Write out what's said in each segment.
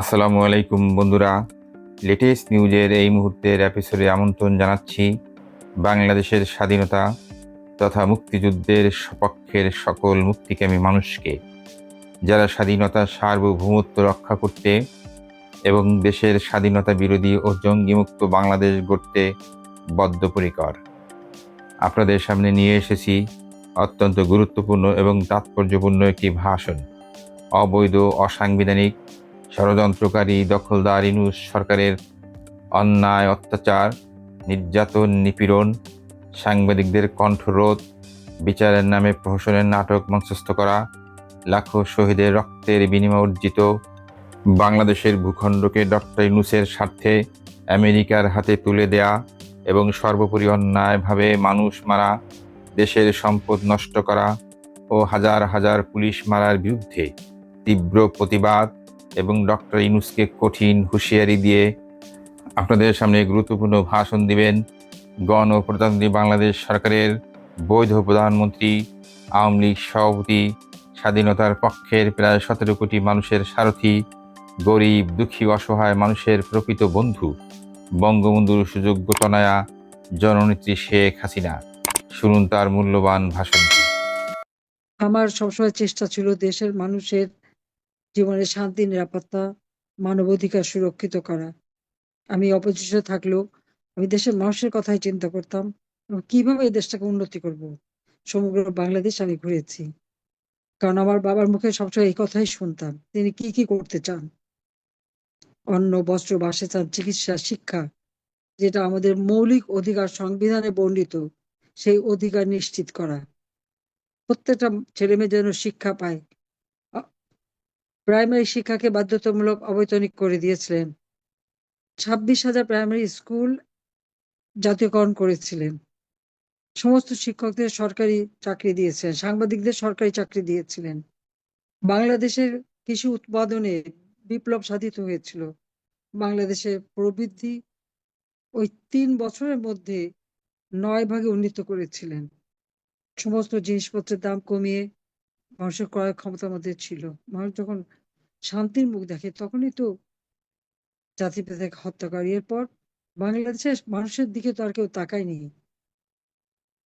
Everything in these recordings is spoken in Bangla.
আসসালামু আলাইকুম বন্ধুরা। লেটেস্ট নিউজের এই মুহূর্তের এপিসোডে আমন্ত্রণ জানাচ্ছি বাংলাদেশের স্বাধীনতা তথা মুক্তিযুদ্ধের সপক্ষের সকল মুক্তিকামী মানুষকে। যারা স্বাধীনতা সার্বভৌমত্ব রক্ষা করতে এবং দেশের স্বাধীনতা বিরোধী ও জঙ্গিমুক্ত বাংলাদেশ গড়তে বদ্ধপরিকর। আপনাদের সামনে নিয়ে এসেছি অত্যন্ত গুরুত্বপূর্ণ এবং তাৎপর্যপূর্ণ একটি ভাষণ। অবৈধ, অসাংবিধানিক ষড়যন্ত্রকারী দখলদার ইনুস সরকারের অন্যায় অত্যাচার, নির্যাতন, নিপীড়ন, সাংবাদিকদের কণ্ঠরোধ, বিচারের নামে প্রহসনের নাটক মঞ্চস্থ করা, লাখো শহীদের রক্তের বিনিময় অর্জিত বাংলাদেশের ভূখণ্ডকে ডক্টর ইনুসের স্বার্থে আমেরিকার হাতে তুলে দেয়া এবং সর্বোপরি অন্যায়ভাবে মানুষ মারা, দেশের সম্পদ নষ্ট করা ও হাজার হাজার পুলিশ মারার বিরুদ্ধে তীব্র প্রতিবাদ এবং ডক্টর ইনুসকে কঠিন হুঁশিয়ারি দিয়ে আপনাদের সামনে গুরুত্বপূর্ণ ভাষণ দিবেন গণপ্রজাতন্ত্রী বাংলাদেশ সরকারের বৈধ প্রধানমন্ত্রী, আওয়ামী লীগ সভাপতি, স্বাধীনতার পক্ষের প্রায় সতেরো কোটি মানুষের সারথি, গরিব, দুঃখী, অসহায় মানুষের প্রকৃত বন্ধু, বঙ্গবন্ধুর সুযোগ্য তনয়া, জননেত্রী শেখ হাসিনা। শুনুন তার মূল্যবান ভাষণটি। আমার সবসময় চেষ্টা ছিল দেশের মানুষের জীবনে শান্তি, নিরাপত্তা মানবাধিকার সুরক্ষিত করা। আমি অপজিশনে থাকলেও আমি দেশের মানুষের কথাই চিন্তা করতাম কীভাবে এই দেশটাকে উন্নতি করব। সমগ্র বাংলাদেশ আমি ঘুরেছি। কারণ আমার বাবার মুখে সবসময় এই কথাই শুনতাম, তিনি কি কি করতে চান। অন্ন, বস্ত্র, বাসস্থান, চিকিৎসা, শিক্ষা, যেটা আমাদের মৌলিক অধিকার সংবিধানে বর্ণিত, সেই অধিকার নিশ্চিত করা। প্রত্যেকটা ছেলে মেয়ে যেন শিক্ষা পায় প্রাইমারি শিক্ষাকে বাধ্যতামূলক অবৈতনিক করে দিয়েছিলেন। ছাব্বিশ হাজার প্রাইমারি স্কুল জাতীয়করণ করেছিলেন। সমস্ত শিক্ষকদের সরকারি চাকরি দিয়েছিলেন, সাংবাদিকদের সরকারি চাকরি দিয়েছিলেন। বাংলাদেশের কৃষি উৎপাদনে বিপ্লব সাধিত হয়েছিল। বাংলাদেশের প্রবৃদ্ধি ওই তিন বছরের মধ্যে নয় ভাগে উন্নীত করেছিলেন। সমস্ত জিনিসপত্রের দাম কমিয়ে মানুষের ক্রয় ক্ষমতার মধ্যে ছিল। মানুষ যখন শান্তির মুখ দেখে তখনই তো জাতিভেদকে হত্যা করে। এরপর বাংলাদেশের মানুষের দিকে তো আর কেউ তাকায়নি।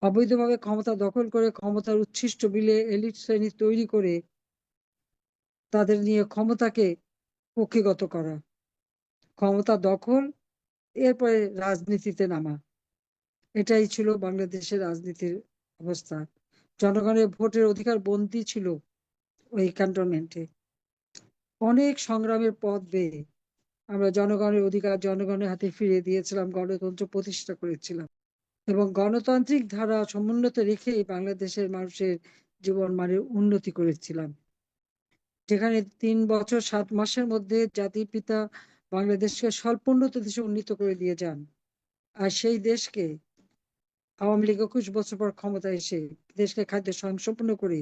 অবৈধভাবে ক্ষমতা দখল করে ক্ষমতার উচ্ছিষ্ট বিলে এলিট শ্রেণি তৈরি করে তাদের নিয়ে ক্ষমতাকে কক্ষিগত করা। ক্ষমতা দখল, এরপরে রাজনীতিতে নামা। এটাই ছিল বাংলাদেশের রাজনীতির অবস্থা। জনগণের ভোটের অধিকার বন্দী ছিল ওই ক্যান্টনমেন্টে অনেক সংগ্রামের পথ বেয়ে আমরা জনগণের অধিকার জনগণের হাতে ফিরিয়ে দিয়েছিলাম, গণতন্ত্র প্রতিষ্ঠা করেছিলাম এবং গণতান্ত্রিক ধারা সমুন্নত রেখে বাংলাদেশের মানুষের জীবন মানের উন্নতি করেছিলাম। যেখানে তিন বছর, সাত মাসের মধ্যে জাতির পিতা বাংলাদেশকে স্বল্পোন্নত দেশে উন্নীত করে দিয়ে যান আর সেই দেশকে আওয়ামী লীগ একুশ বছর পর ক্ষমতা এসে দেশকে খাদ্য স্বয়ংসম্পূর্ণ করে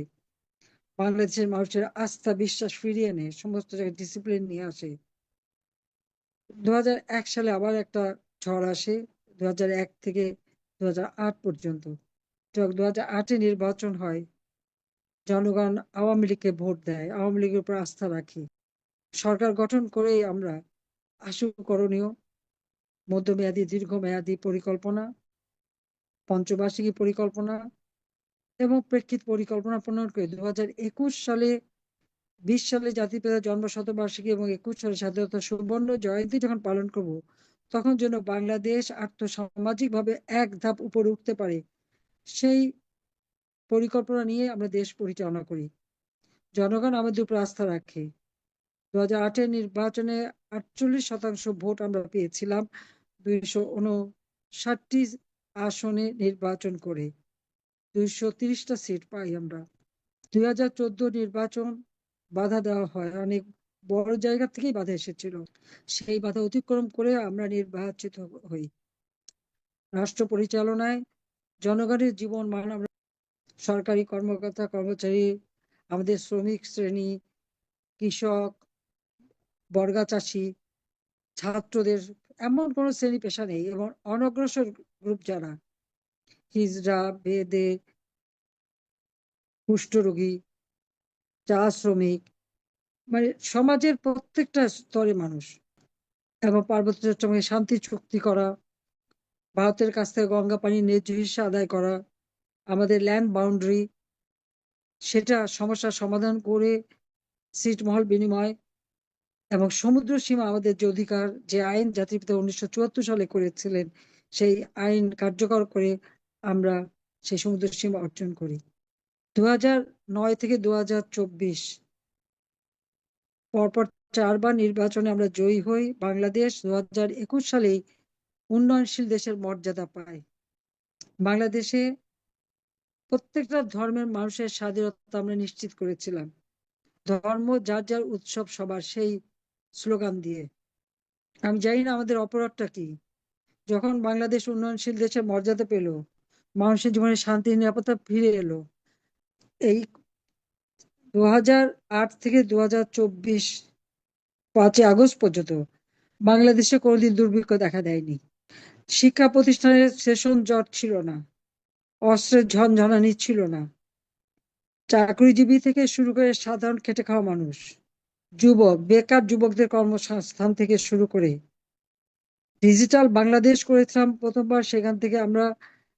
বাংলাদেশের মানুষের আস্থা, বিশ্বাস ফিরিয়ে এনে সমস্ত জায়গায় ডিসিপ্লিন নিয়ে আসে। দু সালে আবার একটা ঝড় আসে দু থেকে দু পর্যন্ত। দু আটে নির্বাচন হয়, জনগণ আওয়ামী লীগকে ভোট দেয়, আওয়ামী লীগের উপর আস্থা রাখি। সরকার গঠন করেই আমরা আশু করণীয়, মধ্যমেয়াদী, দীর্ঘমেয়াদী পরিকল্পনা, পঞ্চবার্ষিকী পরিকল্পনা এবং প্রেক্ষিত পরিকল্পনা প্রণয়ন করে দু সালে, বিশ সালে জাতির পিতা জন্ম শতবার্ষিকী এবং একুশ সালে স্বাধীনতা সুবর্ণ জয়ন্তী যখন পালন করব, তখন যেন বাংলাদেশ আর্থসামাজিক ভাবে এক ধাপ উপরে উঠতে পারে, সেই পরিকল্পনা নিয়ে আমরা দেশ পরিচালনা করি। জনগণ আমাদের উপর আস্থা রাখে। দু হাজার আটের নির্বাচনে আটচল্লিশ শতাংশ ভোট আমরা পেয়েছিলাম, দুইশো উনষাটটি আসনে নির্বাচন করে। দুইশো তিরিশটা সিট পাই আমরা। দুই হাজার চোদ্দ নির্বাচন বাধা দেওয়া হয়। অনেক বড় জায়গা থেকেই বাধা এসেছিল। সেই বাধা অতিক্রম করে আমরা নির্বাচিত হই। রাষ্ট্র পরিচালনায় জনগণের জীবন মান আমরা সরকারি কর্মকর্তা, কর্মচারী, আমাদের শ্রমিক শ্রেণি, কৃষক বর্গা চাষি ছাত্রদের এমন কোনো শ্রেণি পেশা নেই এবং অনগ্রসর গ্রুপ যারা হিজড়া বেদে কুষ্ঠরোগী চা শ্রমিক মানে সমাজের প্রত্যেকটা স্তরে মানুষ এবং পার্বত্য চট্টগ্রামে শান্তি চুক্তি করা, ভারতের কাছ থেকে গঙ্গা পানি ন্যায্য হিসেবে আদায় করা, আমাদের ল্যান্ড বাউন্ডারি সেটা সমস্যার সমাধান করে সিটমহল বিনিময় এবং সমুদ্র সীমা আমাদের যে অধিকার, যে আইন জাতির পিতা উনিশশো চুয়াত্তর সালে করেছিলেন, সেই আইন কার্যকর করে আমরা সেই সমুদ্র সীমা অর্জন করি। দু নয় থেকে দু হাজার চব্বিশ পরপর চারবার নির্বাচনে আমরা জয়ী হই। বাংলাদেশ দু হাজার একুশ সালেই উন্নয়নশীল দেশের মর্যাদা পায়। বাংলাদেশে প্রত্যেকটা ধর্মের মানুষের স্বাধীনতা আমরা নিশ্চিত করেছিলাম। ধর্ম, যার যার উৎসব, সবার সেই স্লোগান দিয়ে। আমি জানি না আমাদের অপরাধটা কি। যখন বাংলাদেশ উন্নয়নশীল দেশের মর্যাদা পেল মানুষের জীবনে শান্তি, নিরাপত্তা ফিরে এলো। এই দু থেকে দু হাজার চব্বিশ পাঁচই আগস্ট পর্যন্ত বাংলাদেশে কোনোদিন দুর্ভিক্ষ দেখা দেয়নি। শিক্ষা প্রতিষ্ঠানের সেশন জট ছিল না, অস্ত্রের ঝনঝনানি ছিল না। চাকরিজীবী থেকে শুরু করে সাধারণ খেটে খাওয়া মানুষ, যুবক, বেকার যুবকদের কর্মসংস্থান থেকে শুরু করে ডিজিটাল বাংলাদেশ করেছিলাম প্রথমবার, সেখান থেকে আমরা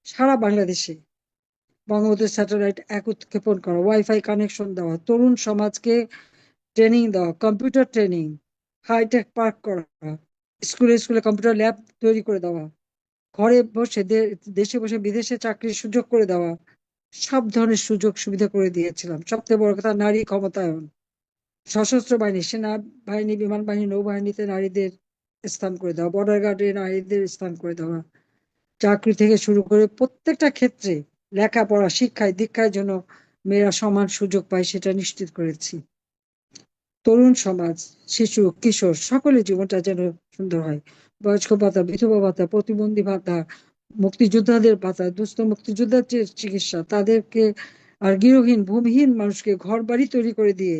সারা বাংলাদেশে বঙ্গবন্ধু স্যাটেলাইট এক উৎক্ষেপণ করা ওয়াইফাই কানেকশন দেওয়া, তরুণ সমাজকে ট্রেনিং দেওয়া কম্পিউটার ট্রেনিং হাইটেক পার্ক করা স্কুলে স্কুলে কম্পিউটার ল্যাব তৈরি করে দেওয়া, ঘরে বসে দেশে বসে বিদেশে চাকরির সুযোগ করে দেওয়া, সব ধরনের সুযোগ সুবিধা করে দিয়েছিলাম। সবচেয়ে বড় কথা নারী ক্ষমতায়ন। সশস্ত্র বাহিনী সেনা বাহিনী বিমান বাহিনী, নৌবাহিনীতে নারীদের স্থান করে দেওয়া বর্ডার গার্ডে নারীদের স্থান করে দেওয়া চাকরি থেকে শুরু করে প্রত্যেকটা ক্ষেত্রে লেখাপড়া, শিক্ষায় দীক্ষায় জন্য মেয়েরা সমান সুযোগ পায়, সেটা নিশ্চিত করেছি। তরুণ সমাজ, শিশু, কিশোর, সকলের জীবনটা যেন সুন্দর হয়। বয়স্ক ভাতা, বিধবা ভাতা, প্রতিবন্ধী ভাতা, মুক্তিযোদ্ধাদের ভাতা, দুস্থ মুক্তিযোদ্ধার যে চিকিৎসা, তাদেরকে আর গৃহহীন, ভূমিহীন মানুষকে ঘর বাড়ি তৈরি করে দিয়ে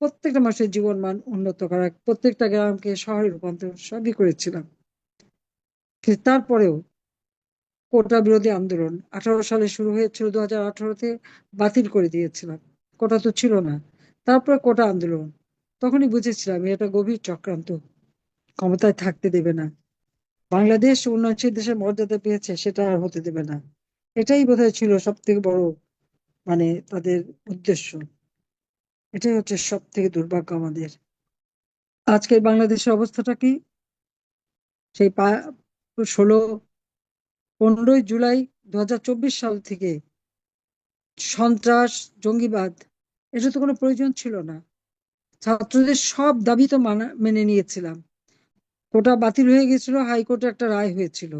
প্রত্যেকটা মানুষের জীবন মান উন্নত করা প্রত্যেকটা গ্রামকে শহরে রূপান্তর সবই করেছিলাম। তারপরেও কোটা বিরোধী আন্দোলন আঠারো সালে শুরু হয়েছিল দু হাজার আঠারোতে বাতিল করে দিয়েছিলাম। কোটা তো ছিল না। তারপরে কোটা আন্দোলন। তখনই বুঝেছিলাম এটা গভীর চক্রান্ত। ক্ষমতায় থাকতে দেবে না। বাংলাদেশ উন্নয়নশীল দেশের মর্যাদা পেয়েছে, সেটা আর হতে দেবে না। এটাই বোধহয় ছিল সব থেকে বড় মানে তাদের উদ্দেশ্য। এটাই হচ্ছে সব থেকে দুর্ভাগ্য আমাদের। আজকের বাংলাদেশের অবস্থাটা কি? সেই পা- ষোলো পনেরোই জুলাই দু হাজার চব্বিশ সাল থেকে সন্ত্রাস, জঙ্গিবাদ এটা তো কোনো প্রয়োজন ছিল না। ছাত্রদের সব দাবি তো মানা, মেনে নিয়েছিলাম। কোটা বাতিল হয়ে গেছিল হাইকোর্টে একটা রায় হয়েছিল।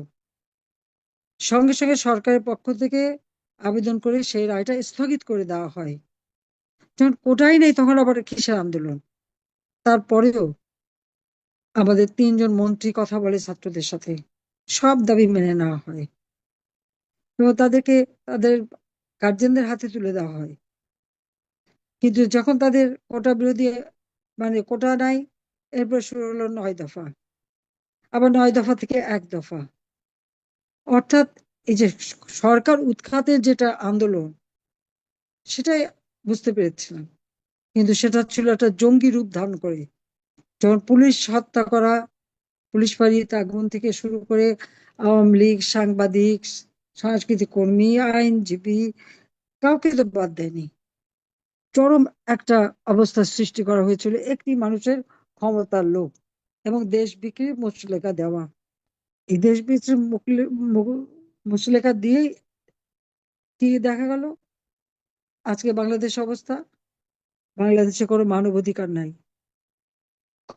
সঙ্গে সঙ্গে সরকারের পক্ষ থেকে আবেদন করে সেই রায়টা স্থগিত করে দেওয়া হয়। যখন কোটাই নেই, তখন আবার কিসের আন্দোলন? তারপরেও আমাদের তিনজন মন্ত্রী কথা বলে ছাত্রদের সাথে। সব দাবি মেনে নেওয়া হয়। এবং তাদেরকে, তাদের গার্জেনদের হাতে তুলে দেওয়া হয়। কিন্তু যখন তাদের কোটা বিরোধী মানে কোটা নাই, এরপর শুরু হলো নয় দফা। আবার নয় দফা থেকে এক দফা। অর্থাৎ এই যে সরকার উৎখাতের যেটা আন্দোলন, সেটাই বুঝতে পেরেছিলাম। কিন্তু সেটা ছিল একটা জঙ্গি রূপ ধারণ করে। যখন পুলিশ হত্যা করা পুলিশ ফাঁড়িতে আগুন থেকে শুরু করে আওয়ামী লীগ, সাংবাদিক, সাংস্কৃতিক কর্মী, আইনজীবী, কাউকে তো বাদ দেয়নি। চরম একটা অবস্থা সৃষ্টি করা হয়েছিল একটি মানুষের ক্ষমতার লোভ এবং দেশ বিক্রি মুচলেখা দেওয়া। এই দেশ বিক্রি মুচলেখা দিয়েই কি দেখা গেল? আজকে বাংলাদেশ অবস্থা? বাংলাদেশে কোনো মানবাধিকার নাই।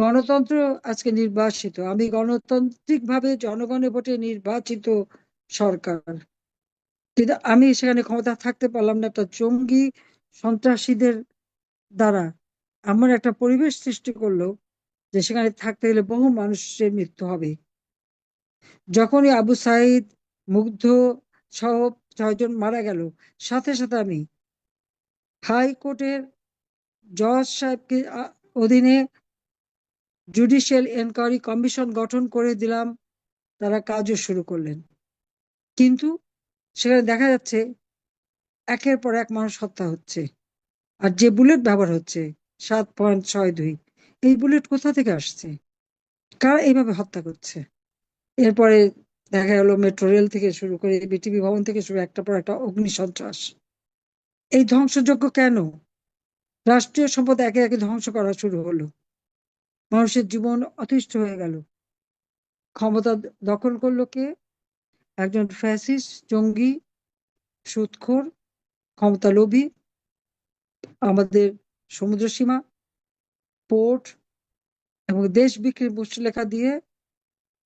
গণতন্ত্র আজকে নির্বাসিত। আমি গণতান্ত্রিক ভাবে জনগণের ভোটে নির্বাচিত সরকার। কিন্তু আমি সেখানে ক্ষমতা থাকতে পারলাম না, একটা জঙ্গি সন্ত্রাসীদের দ্বারা এমন একটা পরিবেশ সৃষ্টি করল যে সেখানে থাকতে গেলে বহু মানুষের মৃত্যু হবে। যখনই আবু সাইদ মুগ্ধ সহ ছয়জন মারা গেল, সাথে সাথে আমি হাইকোর্টের জজ সাহেবকে অধীনে জুডিশিয়াল এনকোয়ারি কমিশন গঠন করে দিলাম, তারা কাজও শুরু করলেন। কিন্তু সেখানে দেখা যাচ্ছে একের পর এক মানুষ হত্যা হচ্ছে। আর যে বুলেট ব্যবহার হচ্ছে, সাত পয়েন্ট ছয় দুই, এই বুলেট কোথা থেকে আসছে? কারা এইভাবে হত্যা করছে? এরপরে দেখা গেল মেট্রো রেল থেকে শুরু করে বিটিভি ভবন থেকে শুরু একটা পর একটা অগ্নি সন্ত্রাস এই ধ্বংসযজ্ঞ কেন? রাষ্ট্রীয় সম্পদ একে একে ধ্বংস করা শুরু হলো। মানুষের জীবন অতিষ্ঠ হয়ে গেল। ক্ষমতা দখল করল কে? একজন ফ্যাসিস জঙ্গি সুদখোর ক্ষমতা লোভী আমাদের সমুদ্র সীমা, পোর্ট এবং দেশ বিক্রির মুষ্টিলেখা দিয়ে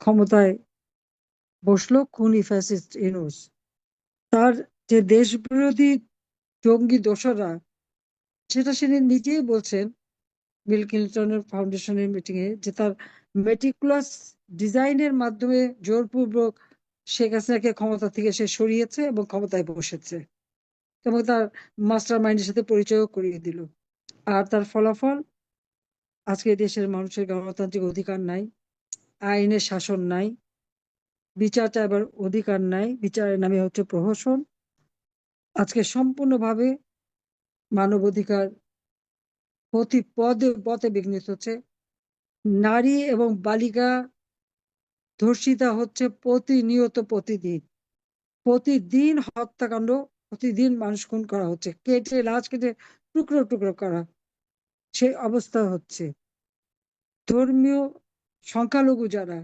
ক্ষমতায় বসল খুনি ফ্যাসিস্ট ইনুস তার যে দেশ বিরোধী জঙ্গি দোসররা, সেটা সে নিজেই বলছেন বিল ক্লিন্টনের ফাউন্ডেশনের মিটিং এ, যে তার মেটিকুলাস ডিজাইনের মাধ্যমে জোরপূর্বক শেখ হাসিনাকে ক্ষমতা থেকে সে সরিয়েছে এবং ক্ষমতায় বসেছে এবং তার মাস্টার মাইন্ডের সাথে পরিচয়ও করিয়ে দিল। আর তার ফলাফল, আজকে দেশের মানুষের গণতান্ত্রিক অধিকার নাই, আইনের শাসন নাই, বিচার চাইবার অধিকার নাই, বিচারের নামে হচ্ছে প্রহসন। আজকে সম্পূর্ণভাবে মানবাধিকার প্রতি পদে পথে বিঘ্নিত হচ্ছে। নারী এবং বালিকা ধর্ষিতা হচ্ছে প্রতিনিয়ত প্রতিদিন। প্রতিদিন হত্যাকাণ্ড, প্রতিদিন মানুষ খুন করা হচ্ছে। কেটে, লাশ কেটে, টুকরো টুকরো করা সেই অবস্থা হচ্ছে। ধর্মীয় সংখ্যালঘু যারা,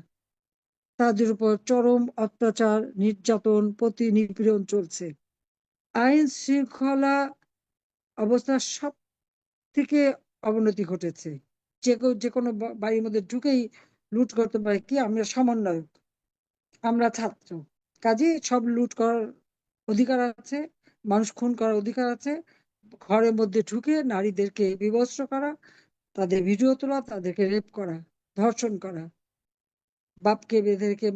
তাদের উপর চরম অত্যাচার, নির্যাতন প্রতি নিপীড়ন চলছে। আইন শৃঙ্খলা অবস্থা সব থেকে অবনতি ঘটেছে। যে যে কোনো বাড়ির মধ্যে ঢুকেই লুট করতে পারে কি? আমরা সমন্বয়ক, আমরা ছাত্র। কাজে সব লুট করার অধিকার আছে, মানুষ খুন করার অধিকার আছে। ঘরের মধ্যে ঢুকে নারীদেরকে বিবস্ত্র করা, তাদের ভিডিও তোলা, তাদেরকে রেপ করা, ধর্ষণ করা। বাপকে বেঁধে রেখে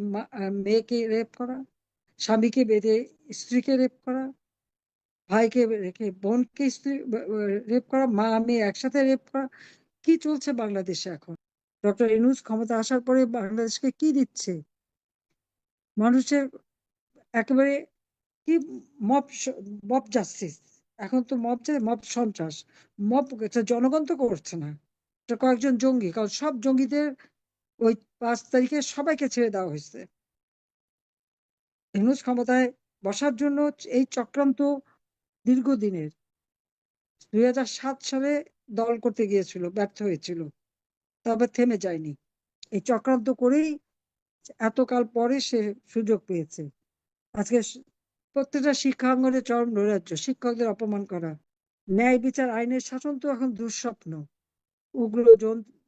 মেয়েকে রেপ করা, স্বামীকে বেঁধে স্ত্রীকে রেপ করা ভাইকে রেখে, বোনকে স্ত্রী রেপ করা, মা, মেয়ে একসাথে রেপ করা, কি চলছে বাংলাদেশে এখন? ডক্টর ইনুস ক্ষমতা আসার পরে বাংলাদেশকে কি দিচ্ছে? মানুষের একেবারে কি মপ মপ জাস্টিস এখন তো মব মপ সন্ত্রাস মপ জনগণ তো করছে না। কয়েকজন জঙ্গি, কারণ সব জঙ্গিদের ওই পাঁচ তারিখে সবাইকে ছেড়ে দেওয়া হয়েছে। ইউনুস ক্ষমতায় বসার জন্য এই চক্রান্ত দীর্ঘদিনের। দুই সাত সালে দল করতে গিয়েছিল, ব্যর্থ হয়েছিল, তবে থেমে যায়নি। এই চক্রান্ত করেই এতকাল পরে সে সুযোগ পেয়েছে। আজকে প্রত্যেকটা শিক্ষাঙ্গনে চরম নৈরাজ্য, শিক্ষকদের অপমান করা, ন্যায় বিচার আইনের শাসন তো এখন দুঃস্বপ্ন। উগ্র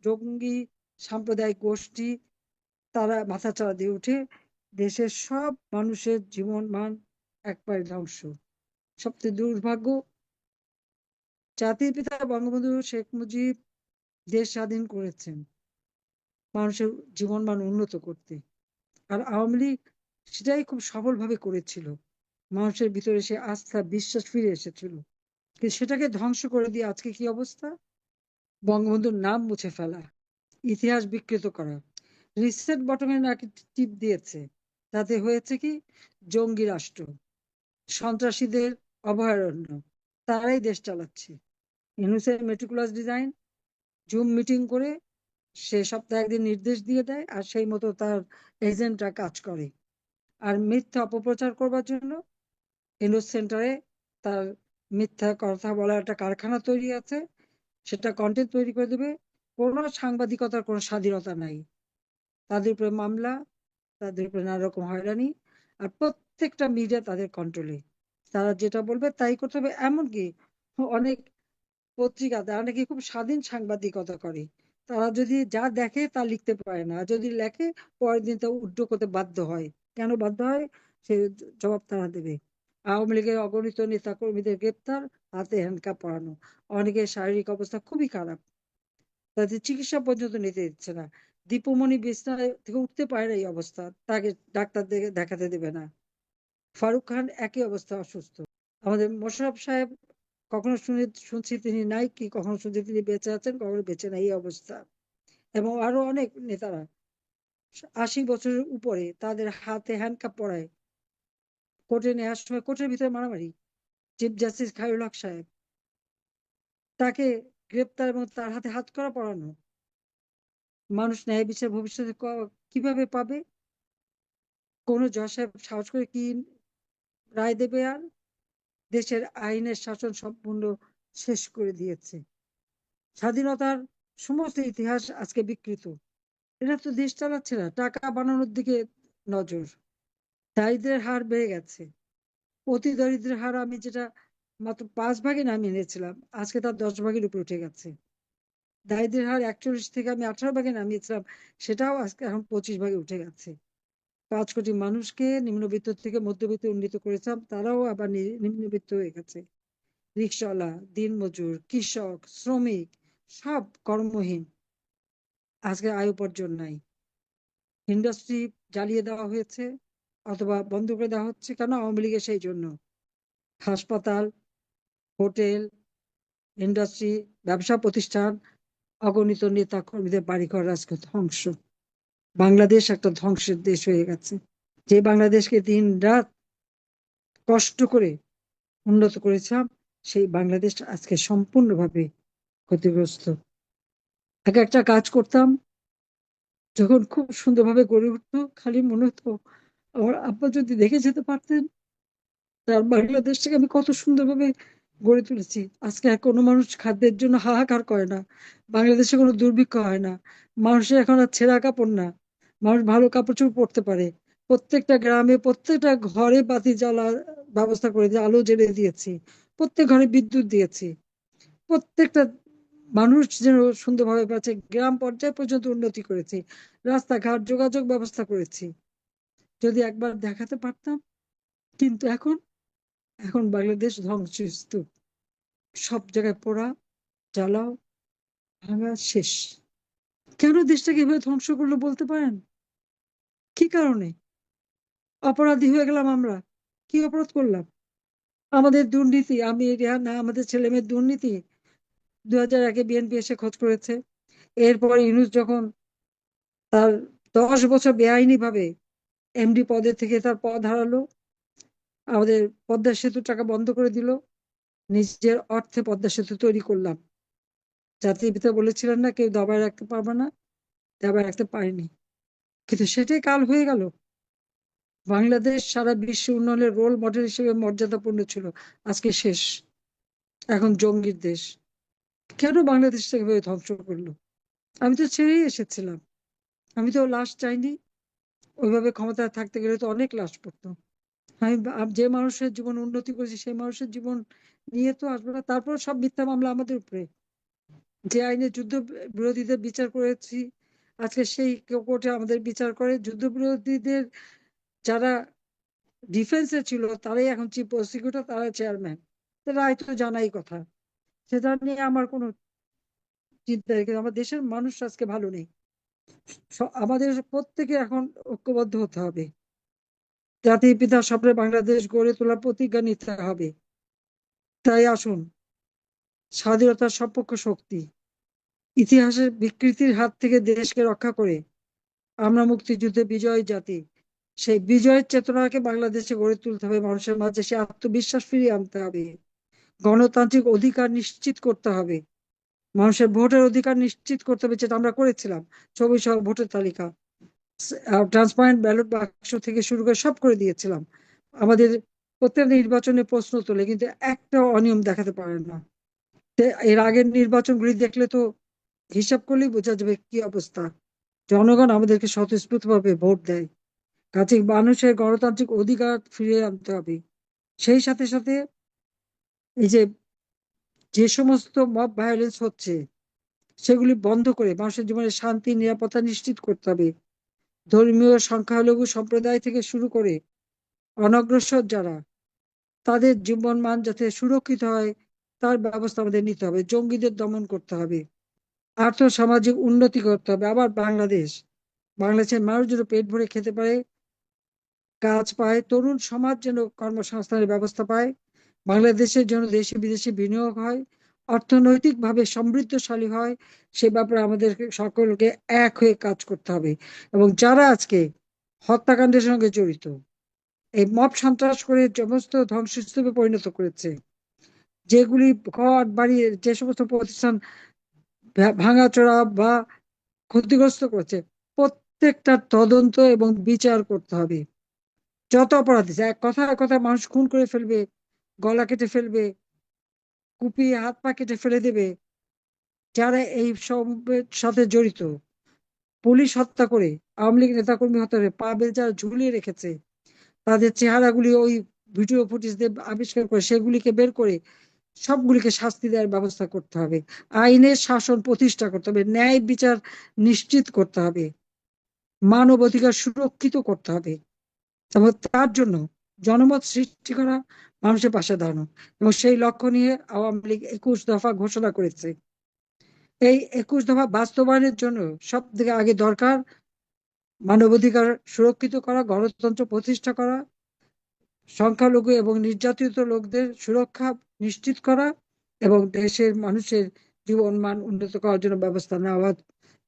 জঙ্গি সাম্প্রদায়িক গোষ্ঠী, তারা মাথাচাড়া দিয়ে উঠে, দেশের সব মানুষের জীবন মান একবারে ধ্বংস। সবচেয়ে দুর্ভাগ্য। জাতির পিতা বঙ্গবন্ধু শেখ মুজিব দেশ স্বাধীন করেছেন, মানুষের জীবন মান উন্নত করতে। আর আওয়ামী লীগ সেটাই খুব সফলভাবে করেছিল। মানুষের ভিতরে সে আস্থা, বিশ্বাস ফিরে এসেছিল। কিন্তু সেটাকে ধ্বংস করে দিয়ে আজকে কি অবস্থা? বঙ্গবন্ধুর নাম মুছে ফেলা, ইতিহাস বিকৃত করা। রিসেট বটমে নাকি টিপ দিয়েছে, তাতে হয়েছে কি? জঙ্গি রাষ্ট্র। সন্ত্রাসীদের অভয়ারণ্য। তারাই দেশ চালাচ্ছে। ইউনুসের মেট্রিকুলাস ডিজাইন জুম মিটিং করে সে সপ্তাহে একদিন নির্দেশ দিয়ে দেয় আর সেই মতো তার এজেন্টরা কাজ করে। আর মিথ্যা অপপ্রচার করবার জন্য ইউনুস সেন্টারে তার মিথ্যা কথা বলার একটা কারখানা তৈরি আছে। সেটা কন্টেন্ট তৈরি করে দেবে। কোনো সাংবাদিকতার কোনো স্বাধীনতা নাই। তাদের উপরে মামলা, তাদের উপরে নানা রকম হয়রানি আর প্রত্যেকটা মিডিয়া তাদের কন্ট্রোলে তারা যেটা বলবে তাই করতে হবে। এমনকি অনেক পত্রিকাতে অনেকে খুব স্বাধীন সাংবাদিকতা করে। তারা যদি যা দেখে তা লিখতে পারে না। যদি লেখে, পরের দিন তা উড্ড করতে বাধ্য হয়। কেন বাধ্য হয়? সে জবাব তারা দেবে। আওয়ামী লীগের অগণিত নেতা কর্মীদের গ্রেপ্তার, হাতে হ্যান্ডকাপ পরানো। অনেকের শারীরিক অবস্থা খুবই খারাপ। তাদের চিকিৎসা পর্যন্ত নিতে দিচ্ছে না। দীপুমণি বিছনায় থেকে উঠতে পারে না এই অবস্থা। তাকে ডাক্তার দেখে দেখাতে দেবে না। ফারুক খান একই অবস্থা, অসুস্থ। আমাদের মোশারফ সাহেব কখনো শুনে, শুনছি তিনি নাই কি, কখনো শুনছি তিনি বেঁচে আছেন, কখনো বেঁচে নাই, এই অবস্থা। এবং আরও অনেক নেতারা আশি বছরের উপরে তাদের হাতে হ্যান্ডকাপ পরায়। কোর্টে নেওয়ার সময় কোর্টের ভিতরে মারামারি। চিফ জাস্টিস খায়রুল হক সাহেব তাকে গ্রেপ্তার এবং তার হাতে হাত করা পড়ানো মানুষ ন্যায় বিচার ভবিষ্যতে কীভাবে পাবে? কোন জজ সাহেব সাহস করে কি রায় দেবে আর দেশের আইনের শাসন সম্পূর্ণ শেষ করে দিয়েছে। স্বাধীনতার সমস্ত ইতিহাস আজকে বিকৃত। এরা তো দেশ চালাচ্ছে না, টাকা বানানোর দিকে নজর। দারিদ্রের হার বেড়ে গেছে। অতি দরিদ্রের হার আমি যেটা মাত্র পাঁচ ভাগে নামিয়ে এনেছিলাম, আজকে তার দশ ভাগের উপরে উঠে গেছে। দারিদ্রের হার একচল্লিশ থেকে আমি আঠারো ভাগে নামিয়েছিলাম, সেটাও আজকে এখন পঁচিশ ভাগে উঠে গেছে। পাঁচ কোটি মানুষকে নিম্নবিত্ত থেকে মধ্যবিত্ত উন্নীত করেছিলাম তারাও আবার নিম্নবিত্ত হয়ে গেছে। রিক্সাওয়ালা, দিনমজুর, কৃষক, শ্রমিক, সব কর্মহীন। আজকে আয় উপার্জন নাই। ইন্ডাস্ট্রি জ্বালিয়ে দেওয়া হয়েছে অথবা বন্ধ করে দেওয়া হচ্ছে কেন? আওয়ামী লীগের সেই জন্য। হাসপাতাল, হোটেল, ইন্ডাস্ট্রি, ব্যবসা প্রতিষ্ঠান, অগণিত নেতা কর্মীদের বাড়িঘর আজকে ধ্বংস। বাংলাদেশ একটা ধ্বংসের দেশ হয়ে গেছে। যে বাংলাদেশকে দিন রাত কষ্ট করে উন্নত করেছিলাম সেই বাংলাদেশ আজকে সম্পূর্ণভাবে ক্ষতিগ্রস্ত। এক একটা কাজ করতাম, যখন খুব সুন্দরভাবে গড়ে উঠতো, খালি মনে হতো, আমার আব্বা যদি দেখে যেতে পারতেন, তার বাংলাদেশটাকে আমি কত সুন্দরভাবে গড়ে তুলেছি। আজকে কোনো মানুষ খাদ্যের জন্য হাহাকার করে না। বাংলাদেশে কোনো দুর্ভিক্ষ হয় না। মানুষের এখন আর ছেঁড়া কাপড় না। মানুষ ভালো কাপড় চোপড় পরতে পারে। প্রত্যেকটা গ্রামে প্রত্যেকটা ঘরে বাতি জ্বালার ব্যবস্থা করে দিয়ে আলো জ্বেলে দিয়েছি। প্রত্যেক ঘরে বিদ্যুৎ দিয়েছি। প্রত্যেকটা মানুষ যেন সুন্দরভাবে বাঁচে। গ্রাম পর্যায় পর্যন্ত উন্নতি করেছি। রাস্তাঘাট যোগাযোগ ব্যবস্থা করেছি। যদি একবার দেখাতে পারতাম। কিন্তু এখন এখন বাংলাদেশ ধ্বংসস্তূপ। সব জায়গায় পোড়া, জ্বালাও, ভাঙা, শেষ। কেন দেশটাকে এভাবে ধ্বংস করল বলতে পারেন? কি কারণে? অপরাধী হয়ে গেলাম আমরা। কি অপরাধ করলাম? আমাদের দুর্নীতি, আমি না, আমাদের ছেলে মেয়ের দুর্নীতি। দু হাজার একে বিএনপি এসে খোঁজ করেছে। এরপর ইউনুস যখন তার দশ বছর বেআইনি ভাবে এমডি পদে থেকে তার পদ হারালো আমাদের পদ্মা সেতু টাকা বন্ধ করে দিল। নিজের অর্থে পদ্মা সেতু তৈরি করলাম। জাতির পিতা বলেছিলেন না, কেউ দাবায় রাখতে পারবে না, দাবায় রাখতে পারেনি। কিন্তু সেটাই কাল হয়ে গেল। বাংলাদেশ সারা বিশ্ব উন্নয়নের রোল মডেল হিসেবে মর্যাদাপূর্ণ ছিল। আজকে শেষ। এখন জঙ্গির দেশ। কেন বাংলাদেশটাকে এভাবে ধ্বংস করল? আমি তো ছেড়েই এসেছিলাম। আমি তো লাশ চাইনি। ওইভাবে ক্ষমতায় থাকতে গেলে তো অনেক লাশ পড়তো। আমি যে মানুষের জীবন উন্নতি করেছি, সেই মানুষের জীবন নিয়ে তো আসবে না। তারপর সব মিথ্যা মামলা আমাদের উপরে। যে আইনে যুদ্ধ বিরোধীদের বিচার করেছি, আজকে সেই কোর্টে আমাদের বিচার করে। যুদ্ধ বিরোধীদের যারা ডিফেন্সে ছিল, তারাই এখন চিফ প্রসিকিউটর তারা চেয়ারম্যান। রায় তো জানাই কথা। সেটা নিয়ে আমার কোনো চিন্তা কিন্তু আমার দেশের মানুষ আজকে ভালো নেই। আমাদের প্রত্যেকে এখন ঐক্যবদ্ধ হতে হবে। জাতির পিতা স্বপ্নে বাংলাদেশ গড়ে তোলার প্রতিজ্ঞা নিতে হবে। তাই আসুন, স্বাধীনতার সপক্ষ শক্তি, ইতিহাসের বিকৃতির হাত থেকে দেশকে রক্ষা করে আমরা মুক্তিযুদ্ধে বিজয় জাতি, সেই বিজয়ের চেতনাকে বাংলাদেশে গড়ে তুলতে হবে, মানুষের মাঝে সে আত্মবিশ্বাস ফিরিয়ে আনতে হবে। গণতান্ত্রিক অধিকার নিশ্চিত করতে হবে, মানুষের ভোটের অধিকার নিশ্চিত করতে হবে, যেটা আমরা করেছিলাম সহ ভোটের তালিকা। ট্রান্সপারেন্ট ব্যালট বাক্স থেকে শুরু করে সব করে দিয়েছিলাম। আমাদের প্রত্যেক নির্বাচনে প্রশ্ন তোলে, কিন্তু একটা অনিয়ম দেখাতে পারেন না। এর আগের নির্বাচনগুলি দেখলে তো হিসাব করলেই বোঝা যাবে কি অবস্থা। জনগণ আমাদেরকে স্বতঃস্ফূর্তভাবে ভোট দেয়। কাজে মানুষের গণতান্ত্রিক অধিকার ফিরিয়ে আনতে হবে। সেই সাথে সাথে এই যে যে সমস্ত মব ভায়োলেন্স হচ্ছে, সেগুলি বন্ধ করে মানুষের জীবনে শান্তি, নিরাপত্তা নিশ্চিত করতে হবে। ধর্মীয় সংখ্যালঘু সম্প্রদায় থেকে শুরু করে অনগ্রসর যারা, তাদের জীবন মান যাতে সুরক্ষিত হয়, তার ব্যবস্থা আমাদের নিতে হবে। জঙ্গিদের দমন করতে হবে আর্থ সামাজিক উন্নতি করতে হবে। আবার বাংলাদেশ, বাংলাদেশের মানুষ যেন পেট ভরে খেতে পারে, কাজ পায়, তরুণ সমাজ যেন কর্মসংস্থানের ব্যবস্থা পায়, বাংলাদেশের জন্য দেশে বিদেশে বিনিয়োগ হয় অর্থনৈতিকভাবে সমৃদ্ধশালী হয়, সে ব্যাপারে আমাদের সকলকে এক হয়ে কাজ করতে হবে। এবং যারা আজকে হত্যাকাণ্ডের সঙ্গে জড়িত, এই মব সন্ত্রাস করে সমস্ত ধ্বংসস্তূপে পরিণত করেছে, যেগুলি ঘর, বাড়ি, যে সমস্ত প্রতিষ্ঠান ভাঙাচোরা বা ক্ষতিগ্রস্ত করছে, প্রত্যেকটা তদন্ত এবং বিচার করতে হবে। যত অপরাধ, এক কথা এক কথা মানুষ খুন করে ফেলবে, গলা কেটে ফেলবে কুপিয়ে হাত পা কেটে ফেলে দেবে। যারা এই সাথে জড়িত, পুলিশ হত্যা করে আওয়ামী লীগ নেতাকর্মী হত্যা করে পা বেল যারা ঝুলিয়ে রেখেছে, তাদের চেহারাগুলি ওই ভিডিও ফুটেজ দিয়ে আবিষ্কার করে সেগুলিকে বের করে সবগুলিকে শাস্তি দেওয়ার ব্যবস্থা করতে হবে। আইনের শাসন প্রতিষ্ঠা করতে হবে, ন্যায় বিচার নিশ্চিত করতে হবে মানব অধিকার সুরক্ষিত করতে হবে। তার জন্য জনমত সৃষ্টি করা মানুষের পাশে দাঁড়ানো এবং সেই লক্ষ্য নিয়ে আওয়ামী লীগ একুশ দফা ঘোষণা করেছে। এই একুশ দফা বাস্তবায়নের জন্য সব থেকে আগে দরকার মানবাধিকার সুরক্ষিত করা, গণতন্ত্র প্রতিষ্ঠা করা, সংখ্যালঘু এবং নির্যাতিত লোকদের সুরক্ষা নিশ্চিত করা এবং দেশের মানুষের জীবন মান উন্নত করার জন্য ব্যবস্থা নেওয়া,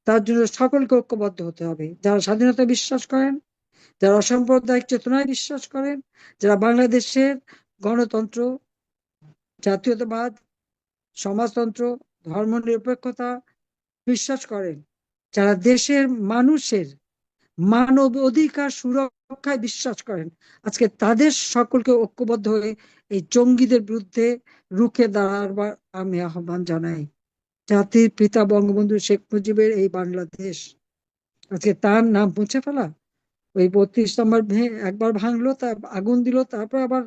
তার জন্য সকলকে ঐক্যবদ্ধ হতে হবে। যারা স্বাধীনতা বিশ্বাস করেন, যারা অসাম্প্রদায়িক চেতনায় বিশ্বাস করেন, যারা বাংলাদেশের গণতন্ত্র, জাতীয়তাবাদ, সমাজতন্ত্র, ধর্মনিরপেক্ষতা বিশ্বাস করেন। যারা দেশের মানুষের মানব অধিকার সুরক্ষায় বিশ্বাস করেন, আজকে তাদের সকলকে ঐক্যবদ্ধ হয়ে এই জঙ্গিদের বিরুদ্ধে রুখে দাঁড়াবার আমি আহ্বান জানাই। জাতির পিতা বঙ্গবন্ধু শেখ মুজিবের এই বাংলাদেশ, আজকে তার নাম মুছে ফেলা। ওই বত্রিশ নম্বর একবার ভাঙলো তা আগুন দিল, তারপর আবার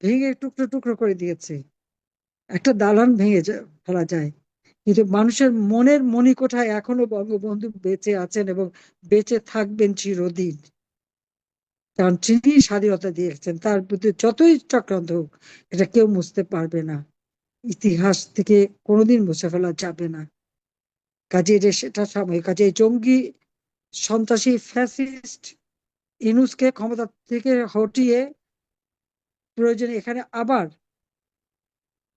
ভেঙে টুকরো টুকরো করে দিয়েছে। একটা দালান ভেঙে ফেলা যায়। কিন্তু মানুষের মনের মণিকোঠায় এখনও বঙ্গবন্ধু বেঁচে আছেন এবং বেঁচে থাকবেন চিরদিন। কারণ তিনি স্বাধীনতা দিয়েছেন, তার প্রতি যতই চক্রান্ত হোক, এটা কেউ মুছতে পারবে না। ইতিহাস থেকে কোনোদিন মুছে ফেলা যাবে না। কাজে এটা সেটা সাময়িক কাজে জঙ্গি, সন্ত্রাসী, ফ্যাসিস্ট, ইনুসকে ক্ষমতা থেকে হটিয়ে প্রয়োজনে এখানে আবার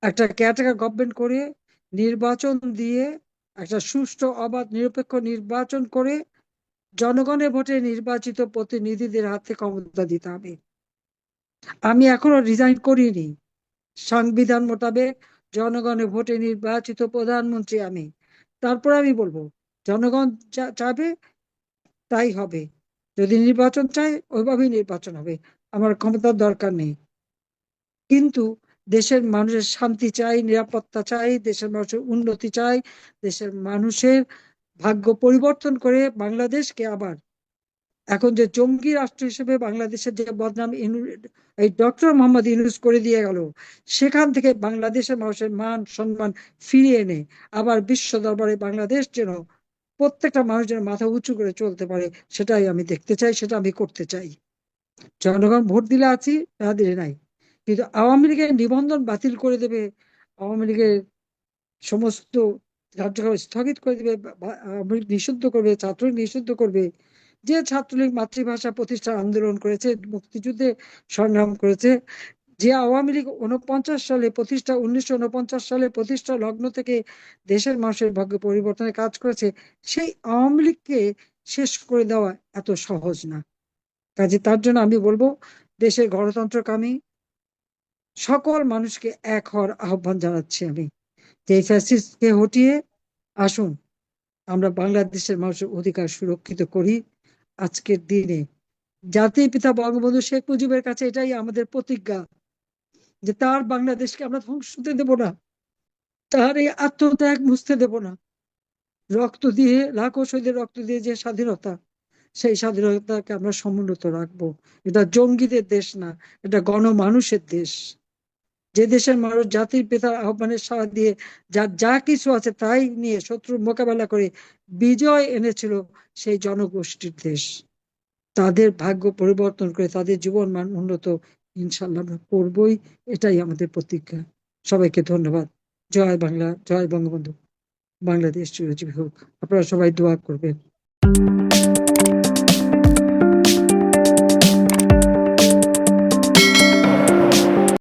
একটা কেয়ারটেকার গভর্নমেন্ট করে নির্বাচন দিয়ে একটা সুষ্ঠু, অবাধ, নিরপেক্ষ নির্বাচন করে জনগণের ভোটে নির্বাচিত প্রতিনিধিদের হাতে ক্ষমতা দিতে হবে। আমি এখনও রিজাইন করিনি। সংবিধান মোতাবেক জনগণের ভোটে নির্বাচিত প্রধানমন্ত্রী আমি। তারপর আমি বলব, জনগণ চাবে, তাই হবে। যদি নির্বাচন চায়, ওইভাবেই নির্বাচন হবে। আমার ক্ষমতার দরকার নেই। কিন্তু দেশের মানুষের শান্তি চাই, নিরাপত্তা চাই, দেশের মানুষের উন্নতি চাই, দেশের মানুষের ভাগ্য পরিবর্তন করে বাংলাদেশকে আবার। এখন যে জঙ্গি রাষ্ট্র হিসেবে বাংলাদেশের যে বদনাম এই ডক্টর মোহাম্মদ ইউনুস করে দিয়ে গেল, সেখান থেকে বাংলাদেশের মানুষের মান, সম্মান ফিরিয়ে এনে আবার বিশ্ব দরবারে বাংলাদেশ যেন প্রত্যেকটা মানুষ যেন মাথা উঁচু করে চলতে পারে, সেটাই আমি দেখতে চাই, সেটা আমি করতে চাই। জনগণ ভোট দিলে আছি না দিলে নাই। কিন্তু আওয়ামী লীগের নিবন্ধন বাতিল করে দেবে, আওয়ামী লীগের সমস্ত কার্যক্রম স্থগিত করে দেবে আওয়ামী লীগ নিষিদ্ধ করবে, ছাত্রলীগ নিষিদ্ধ করবে। যে ছাত্রলীগ মাতৃভাষা প্রতিষ্ঠা আন্দোলন করেছে, মুক্তিযুদ্ধে সংগ্রাম করেছে, যে আওয়ামী লীগ উনপঞ্চাশ সালে প্রতিষ্ঠা, উনিশশো উনপঞ্চাশ সালে প্রতিষ্ঠা লগ্ন থেকে দেশের মানুষের ভাগ্য পরিবর্তনের কাজ করেছে, সেই আওয়ামী লীগকে শেষ করে দেওয়া এত সহজ না। কাজে তার জন্য আমি বলব, দেশের গণতন্ত্রকামী সকল মানুষকে এক হওয়ার আহ্বান জানাচ্ছি আমি যে এই ফ্যাসিস্টকে হটিয়ে আসুন। আমরা বাংলাদেশের মানুষের অধিকার সুরক্ষিত করি আজকের দিনে। জাতির পিতা বঙ্গবন্ধু শেখ মুজিবের কাছে এটাই আমাদের প্রতিজ্ঞা যে তার বাংলাদেশকে আমরা ধ্বংস হতে দেব না। তার এই আত্মত্যাগ মুছতে দেব না। রক্ত দিয়ে, লাখো শহীদের রক্ত দিয়ে যে স্বাধীনতা, সেই স্বাধীনতাকে আমরা সমুন্নত রাখব। এটা জঙ্গিদের দেশ না, এটা গণমানুষের দেশ। যে দেশের মানুষ জাতির পিতার আহ্বানের সাড়া দিয়ে যা যা কিছু আছে তাই নিয়ে শত্রুর মোকাবেলা করে বিজয় এনেছিল সেই জনগোষ্ঠীর দেশ। তাদের ভাগ্য পরিবর্তন করে তাদের জীবন মান উন্নত ইনশাল্লাহ আমরা করবই, এটাই আমাদের প্রতিজ্ঞা। সবাইকে ধন্যবাদ। জয় বাংলা, জয় বঙ্গবন্ধু। বাংলাদেশ চিরজীবী হোক। আপনারা সবাই দোয়া করবেন।